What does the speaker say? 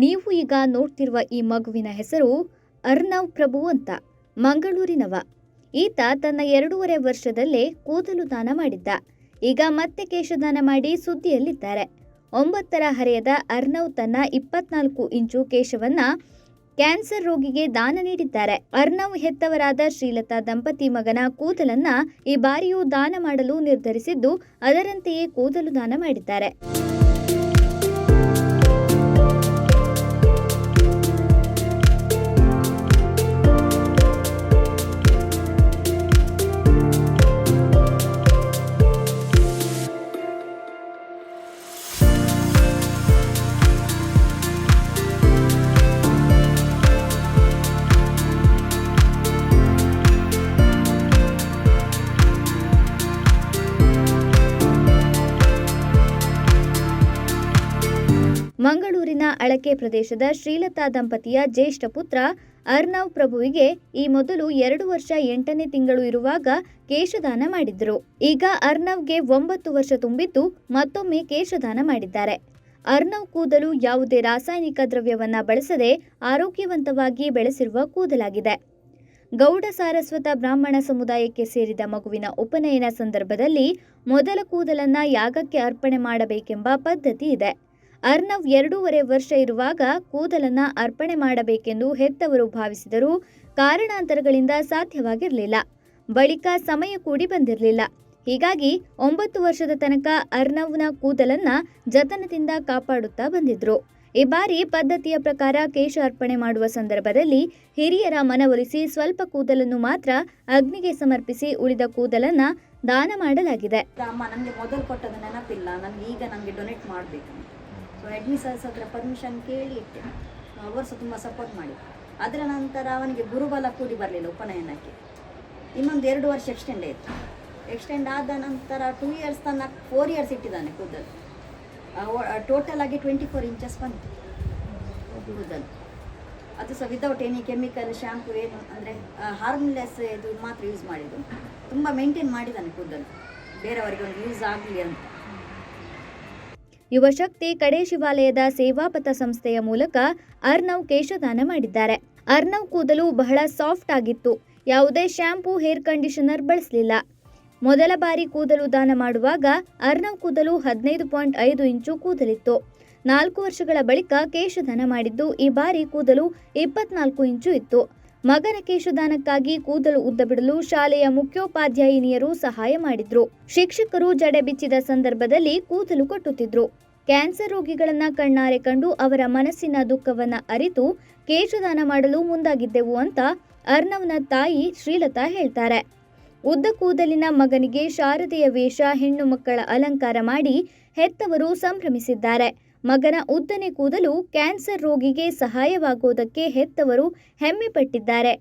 ನೀವೀಗ ನೋಡ್ತಿರುವ ಈ ಮಗುವಿನ ಹೆಸರು ಅರ್ನವ್ ಪ್ರಭು ಅಂತ, ಮಂಗಳೂರಿನವ. ಈತ ತನ್ನ ಎರಡೂವರೆ ವರ್ಷದಲ್ಲೇ ಕೂದಲು ದಾನ ಮಾಡಿದ್ದ. ಈಗ ಮತ್ತೆ ಕೇಶದಾನ ಮಾಡಿ ಸುದ್ದಿಯಲ್ಲಿದ್ದಾರೆ. ಒಂಬತ್ತರ ಹರೆಯದ ಅರ್ನವ್ ತನ್ನ ಇಪ್ಪತ್ನಾಲ್ಕು ಇಂಚು ಕೇಶವನ್ನ ಕ್ಯಾನ್ಸರ್ ರೋಗಿಗೆ ದಾನ ನೀಡಿದ್ದಾರೆ. ಅರ್ನವ್ ಹೆತ್ತವರಾದ ಶ್ರೀಲತಾ ದಂಪತಿ ಮಗನ ಕೂದಲನ್ನ ಈ ಬಾರಿಯೂ ದಾನ ಮಾಡಲು ನಿರ್ಧರಿಸಿದ್ದು, ಅದರಂತೆಯೇ ಕೂದಲು ದಾನ ಮಾಡಿದ್ದಾರೆ. ಮಂಗಳೂರಿನ ಅಳಕೆ ಪ್ರದೇಶದ ಶ್ರೀಲತಾ ದಂಪತಿಯ ಜ್ಯೇಷ್ಠ ಪುತ್ರ ಅರ್ನವ್ ಪ್ರಭುವಿಗೆ ಈ ಮೊದಲು ಎರಡು ವರ್ಷ ಎಂಟನೇ ತಿಂಗಳು ಇರುವಾಗ ಕೇಶದಾನ ಮಾಡಿದ್ರು. ಈಗ ಅರ್ನವ್ಗೆ ಒಂಬತ್ತು ವರ್ಷ ತುಂಬಿದ್ದು ಮತ್ತೊಮ್ಮೆ ಕೇಶದಾನ ಮಾಡಿದ್ದಾರೆ. ಅರ್ನವ್ ಕೂದಲು ಯಾವುದೇ ರಾಸಾಯನಿಕ ದ್ರವ್ಯವನ್ನ ಬಳಸದೆ ಆರೋಗ್ಯವಂತವಾಗಿ ಬೆಳೆಸಿರುವ ಕೂದಲಾಗಿದೆ. ಗೌಡ ಸಾರಸ್ವತ ಬ್ರಾಹ್ಮಣ ಸಮುದಾಯಕ್ಕೆ ಸೇರಿದ ಮಗುವಿನ ಉಪನಯನ ಸಂದರ್ಭದಲ್ಲಿ ಮೊದಲ ಕೂದಲನ್ನ ಯಾಗಕ್ಕೆ ಅರ್ಪಣೆ ಮಾಡಬೇಕೆಂಬ ಪದ್ಧತಿ ಇದೆ. ಅರ್ನವ್ ಎರಡೂವರೆ ವರ್ಷ ಇರುವಾಗ ಕೂದಲನ್ನ ಅರ್ಪಣೆ ಮಾಡಬೇಕೆಂದು ಹೆತ್ತವರು ಭಾವಿಸಿದರೂ ಕಾರಣಾಂತರಗಳಿಂದ ಸಾಧ್ಯವಾಗಿರಲಿಲ್ಲ. ಬಳಿಕ ಸಮಯ ಕೂಡಿ ಬಂದಿರಲಿಲ್ಲ. ಹೀಗಾಗಿ ಒಂಬತ್ತು ವರ್ಷದ ತನಕ ಅರ್ನವ್ನ ಕೂದಲನ್ನ ಜತನದಿಂದ ಕಾಪಾಡುತ್ತಾ ಬಂದಿದ್ರು. ಈ ಬಾರಿ ಪದ್ಧತಿಯ ಪ್ರಕಾರ ಕೇಶ ಅರ್ಪಣೆ ಮಾಡುವ ಸಂದರ್ಭದಲ್ಲಿ ಹಿರಿಯರ ಮನವೊಲಿಸಿ ಸ್ವಲ್ಪ ಕೂದಲನ್ನು ಮಾತ್ರ ಅಗ್ನಿಗೆ ಸಮರ್ಪಿಸಿ ಉಳಿದ ಕೂದಲನ್ನ ದಾನ ಮಾಡಲಾಗಿದೆ. ಅಮ್ಮ ನನಗೆ ಮೊದಲು ಕೊಟ್ಟದ ನೆನಪಿಲ್ಲ. ನನಗೆ ಈಗ ನನಗೆ ಡೊನೇಟ್ ಮಾಡಬೇಕು. ಸೊ ಅಡ್ಮಿಸರ್ಸ್ ಹತ್ರ ಪರ್ಮಿಷನ್ ಕೇಳಿ ಇಟ್ಟೆ ಅವರು ಸಹ ತುಂಬ ಸಪೋರ್ಟ್ ಮಾಡಿ ಅದರ ನಂತರ ಅವನಿಗೆ ಗುರುಬಲ ಕೂಡಿ ಬರಲಿಲ್ಲ ಉಪನಯನಕ್ಕೆ. ಇನ್ನೊಂದು ಎರಡು ವರ್ಷ ಎಕ್ಸ್ಟೆಂಡ್ ಆಯಿತು. ಎಕ್ಸ್ಟೆಂಡ್ ಆದ ನಂತರ ಟೂ ಇಯರ್ಸ್ ತನ್ನ ಫೋರ್ ಇಯರ್ಸ್ ಇಟ್ಟಿದ್ದಾನೆ ಕೂದಲು. ಟೋಟಲ್ ಆಗಿ ಟ್ವೆಂಟಿ ಫೋರ್ ಇಂಚಸ್ ಬಂತು ಕೂದಲು. ಅದು ಸಹ ವಿದೌಟ್ ಎನಿ ಕೆಮಿಕಲ್ ಶ್ಯಾಂಪು ಏನು ಅಂದರೆ ಹಾರ್ಮ್ಲೆಸ್ ಇದು ಮಾತ್ರ ಯೂಸ್ ಮಾಡಿದ್ದು. ತುಂಬ ಮೇಂಟೈನ್ ಮಾಡಿದ್ದಾನೆ ಕೂದಲು. ಬೇರೆಯವರಿಗೆ ಒಂದು ಯೂಸ್ ಆಗಲಿ ಅಂತ. ಯುವಶಕ್ತಿ ಕಡೆ ಶಿವಾಲಯದ ಸೇವಾಪಥ ಸಂಸ್ಥೆಯ ಮೂಲಕ ಅರ್ನವ್ ಕೇಶದಾನ ಮಾಡಿದ್ದಾರೆ. ಅರ್ನವ್ ಕೂದಲು ಬಹಳ ಸಾಫ್ಟ್ ಆಗಿತ್ತು. ಯಾವುದೇ ಶ್ಯಾಂಪೂ, ಹೇರ್ ಕಂಡೀಷನರ್ ಬಳಸಲಿಲ್ಲ. ಮೊದಲ ಬಾರಿ ಕೂದಲು ದಾನ ಮಾಡುವಾಗ ಅರ್ನವ್ ಕೂದಲು ಹದಿನೈದು ಪಾಯಿಂಟ್ ಐದು ಇಂಚು ಕೂದಲಿತ್ತು. ನಾಲ್ಕು ವರ್ಷಗಳ ಬಳಿಕ ಕೇಶದಾನ ಮಾಡಿದ್ದು ಈ ಬಾರಿ ಕೂದಲು ಇಪ್ಪತ್ನಾಲ್ಕು ಇಂಚು ಇತ್ತು. ಮಗನ ಕೇಶದಾನಕ್ಕಾಗಿ ಕೂದಲು ಉದ್ದ ಬಿಡಲು ಶಾಲೆಯ ಮುಖ್ಯೋಪಾಧ್ಯಾಯಿನಿಯರು ಸಹಾಯ ಮಾಡಿದ್ರು. ಶಿಕ್ಷಕರು ಜಡೆ ಬಿಚ್ಚಿದ ಸಂದರ್ಭದಲ್ಲಿ ಕೂದಲು ಕಟ್ಟುತ್ತಿದ್ರು. ಕ್ಯಾನ್ಸರ್ ರೋಗಿಗಳನ್ನ ಕಣ್ಣಾರೆ ಕಂಡು ಅವರ ಮನಸ್ಸಿನ ದುಃಖವನ್ನ ಅರಿತು ಕೇಶದಾನ ಮಾಡಲು ಮುಂದಾಗಿದ್ದೆವು ಅಂತ ಅರ್ನವ್ನ ತಾಯಿ ಶ್ರೀಲತಾ ಹೇಳ್ತಾರೆ. ಉದ್ದ ಕೂದಲಿನ ಮಗನಿಗೆ ಶಾರದೆಯ ವೇಷ, ಹೆಣ್ಣು ಮಕ್ಕಳ ಅಲಂಕಾರ ಮಾಡಿ ಹೆತ್ತವರು ಸಂಭ್ರಮಿಸಿದ್ದಾರೆ. ಮಗನ ಉದ್ದನೆ ಕೂದಲು ಕ್ಯಾನ್ಸರ್ ರೋಗಿಗೆ ಸಹಾಯವಾಗುವುದಕ್ಕೆ ಹೆತ್ತವರು ಹೆಮ್ಮೆ ಪಟ್ಟಿದ್ದಾರೆ